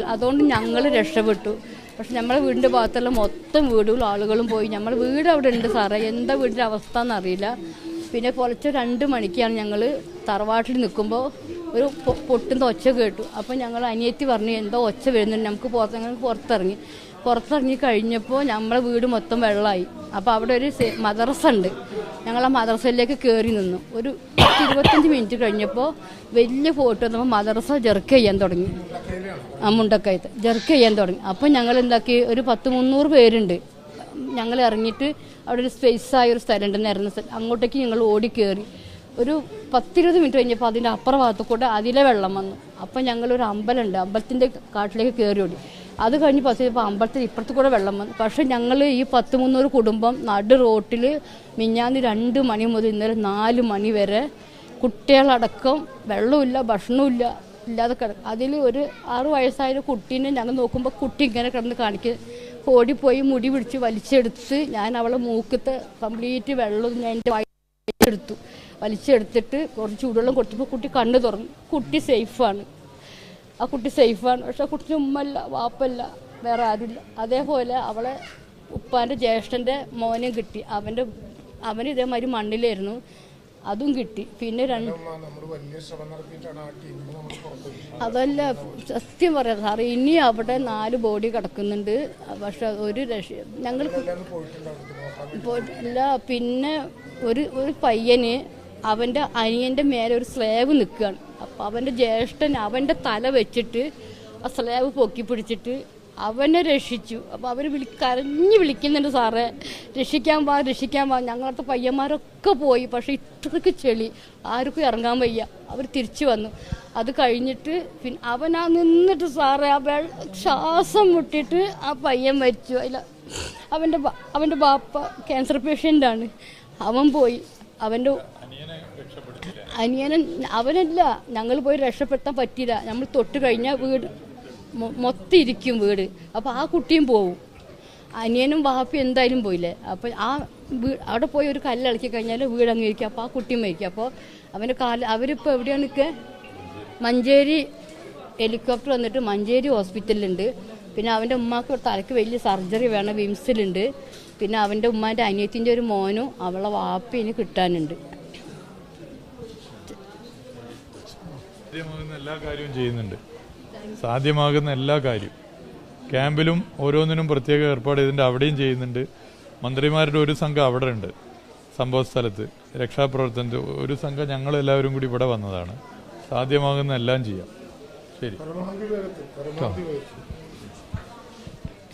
അതുകൊണ്ട് ഞങ്ങൾ രക്ഷപ്പെട്ടു. പക്ഷെ നമ്മളെ വീടിന്റെ ഭാഗത്തുള്ള മൊത്തം വീടുകളും ആളുകളും പോയി. നമ്മൾ വീട് അവിടെ ഉണ്ട് സാറേ. എന്താ വീടിന്റെ അവസ്ഥ എന്നറിയില്ല പിന്നെ പുലർച്ചെ രണ്ട് മണിക്കാണ് ഞങ്ങൾ തറവാട്ടിൽ നിൽക്കുമ്പോൾ ഒരു പൊട്ടുന്ന ഒച്ച കേട്ടു. അപ്പോൾ ഞങ്ങൾ അനിയത്തി പറഞ്ഞു എന്തോ ഒച്ച വരുന്നുണ്ട്. നമുക്ക് പുറത്ത് ഞങ്ങൾ പുറത്തിറങ്ങി. പുറത്തിറങ്ങി കഴിഞ്ഞപ്പോൾ നമ്മളെ വീട് മൊത്തം വെള്ളമായി അപ്പോൾ അവിടെ ഒരു മദ്രസ ഉണ്ട്. ഞങ്ങൾ ആ മദ്രസയിലേക്ക് കയറി നിന്നു. ഒരു പത്ത് ഇരുപത്തഞ്ച് മിനിറ്റ് കഴിഞ്ഞപ്പോൾ വലിയ ഫോട്ടോ നമ്മൾ മദ്രസ ജെർക്ക് ചെയ്യാൻ തുടങ്ങി. ആ മുണ്ടക്കയത്ത് ജെർക്ക് ചെയ്യാൻ തുടങ്ങി. അപ്പോൾ ഞങ്ങൾ എന്താക്കി ഒരു പത്ത് മുന്നൂറ് പേരുണ്ട്. ഞങ്ങൾ ഇറങ്ങിയിട്ട് അവിടെ ഒരു സ്പേസായ ഒരു സ്ഥലമുണ്ട് നിരന്ന സ്ഥലം. അങ്ങോട്ടേക്ക് ഞങ്ങൾ ഓടി കയറി ഒരു പത്തിരുപത് മിനിറ്റ് കഴിഞ്ഞപ്പോൾ അതിന്റെ അപ്പുറ ഭാഗത്തു കൂടെ അതിലെ വെള്ളം വന്നു. അപ്പം ഞങ്ങളൊരു അമ്പലമുണ്ട്. അമ്പലത്തിന്റെ കാട്ടിലേക്ക് കയറി ഓടി. അത് കഴിഞ്ഞ് പത്ത് ഇപ്പോൾ അമ്പലത്തിൽ ഇപ്പുറത്ത് കൂടെ വെള്ളം വന്നു. പക്ഷേ ഞങ്ങൾ ഈ പത്ത് മുന്നൂറ് കുടുംബം നടു റോട്ടിൽ മിഞ്ഞാന്ന് രണ്ട് മണി മുതൽ ഇന്നലെ നാല് മണി വരെ കുട്ടികളടക്കം വെള്ളമില്ല ഭക്ഷണമില്ല. ഇല്ലാതെ കിടക്കും അതിൽ ഒരു ആറു വയസ്സായ കുട്ടീനെ ഞങ്ങൾ നോക്കുമ്പോൾ കുട്ടി ഇങ്ങനെ കിടന്ന് കാണിക്കുക ഓടിപ്പോയി മുടി പിടിച്ച് വലിച്ചെടുത്ത് ഞാൻ അവളെ മൂക്കത്തെ കംപ്ലീറ്റ് വെള്ളം ഞാൻ എന്റെ എടുത്തു. വലിച്ചെടുത്തിട്ട് കുറച്ച് ചൂടുവെള്ളം കൊടുത്തപ്പോൾ കുട്ടി കണ്ണ് തുറന്നു. കുട്ടി സേഫാണ്. ആ കുട്ടി സേഫാണ്. പക്ഷെ കുട്ടിന് ഉമ്മല്ല വാപ്പല്ല വേറെ ആരുമില്ല അതേപോലെ അവളെ ഉപ്പാന്റെ ജ്യേഷ്ഠന്റെ മോനെയും കിട്ടി. അവന്റെ അവൻ ഇതേമാതിരി മണ്ണിലായിരുന്നു. അതും കിട്ടി. പിന്നെ രണ്ട് അതല്ല സത്യം പറയാം. സാറേ ഇനി അവിടെ നാല് ബോഡി കിടക്കുന്നുണ്ട്. പക്ഷെ ഒരു രക്ഷ ഞങ്ങൾ അല്ല പിന്നെ ഒരു ഒരു പയ്യന് അവന്റെ അനിയന്റെ മേലെ ഒരു സ്ലേവ് നിൽക്കുകയാണ്. അപ്പോൾ അവന്റെ ജ്യേഷ്ഠൻ അവന്റെ തല വെച്ചിട്ട് ആ സ്ലേവ് പൊക്കി പിടിച്ചിട്ട് അവനെ രക്ഷിച്ചു. അപ്പോൾ അവർ വിളി കരഞ്ഞ് വിളിക്കുന്നുണ്ട് സാറേ. രക്ഷിക്കാൻ വാ രക്ഷിക്കാൻ വാ. ഞങ്ങളത്തെ പയ്യന്മാരൊക്കെ പോയി. പക്ഷേ ഇത്രയ്ക്ക് ചെളി. ആർക്കും ഇറങ്ങാൻ വയ്യ. അവർ തിരിച്ചു വന്നു. അത് കഴിഞ്ഞിട്ട് പിന്നെ അവനാ നിന്നിട്ട് സാറേ ആ വെള്ള ശ്വാസം മുട്ടിയിട്ട് ആ പയ്യൻ മരിച്ചു. അതിൽ അവന്റെ അവന്റെ അവന്റെ ബാപ്പ ക്യാൻസർ പേഷ്യന്റാണ് അവൻ പോയി. അവന്റെ അനിയനെ അവനല്ല. ഞങ്ങൾ പോയി രക്ഷപ്പെടുത്താൻ പറ്റിയില്ല. നമ്മൾ തൊട്ട് കഴിഞ്ഞാൽ വീട് മൊത്തം ഇരിക്കും വീട്. അപ്പോൾ ആ കുട്ടിയും പോവും. അനിയനും വാപ്പി എന്തായാലും പോയില്ലേ? അപ്പോൾ ആ അവിടെ പോയി ഒരു കല്ലിളക്കി കഴിഞ്ഞാൽ വീട് അങ്ങ് ഇരിക്കും. അപ്പോൾ ആ കുട്ടിയും മരിക്കും. അപ്പോൾ അവന്റെ കാല അവരിപ്പോൾ എവിടെയാണ് നിൽക്കുക മഞ്ചേരി ഹെലികോപ്റ്റർ വന്നിട്ട് മഞ്ചേരി ഹോസ്പിറ്റലിലുണ്ട്. പിന്നെ അവന്റെ ഉമ്മാക്ക് തലയ്ക്ക് വലിയ സർജറി വേണം വിംസിലുണ്ട്. പിന്നെ അവന്റെ ഉമ്മാന്റെ അനിയത്തിന്റെ ഒരു മോനും അവളെ വാപ്പിന് കിട്ടാനുണ്ട്. എല്ലാ കാര്യവും ചെയ്യുന്നുണ്ട്. സാധ്യമാകുന്ന എല്ലാ കാര്യവും. ക്യാമ്പിലും ഓരോന്നിനും പ്രത്യേക ഏർപ്പാട് ഇതിന്റെ അവിടെയും ചെയ്യുന്നുണ്ട്. മന്ത്രിമാരുടെ ഒരു സംഘം അവിടെ ഉണ്ട്. സംഭവ സ്ഥലത്ത്. രക്ഷാപ്രവർത്തനത്തിൽ ഒരു സംഘം ഞങ്ങൾ എല്ലാവരും കൂടി ഇവിടെ വന്നതാണ്. സാധ്യമാകുന്ന എല്ലാം ചെയ്യാം. ശരി.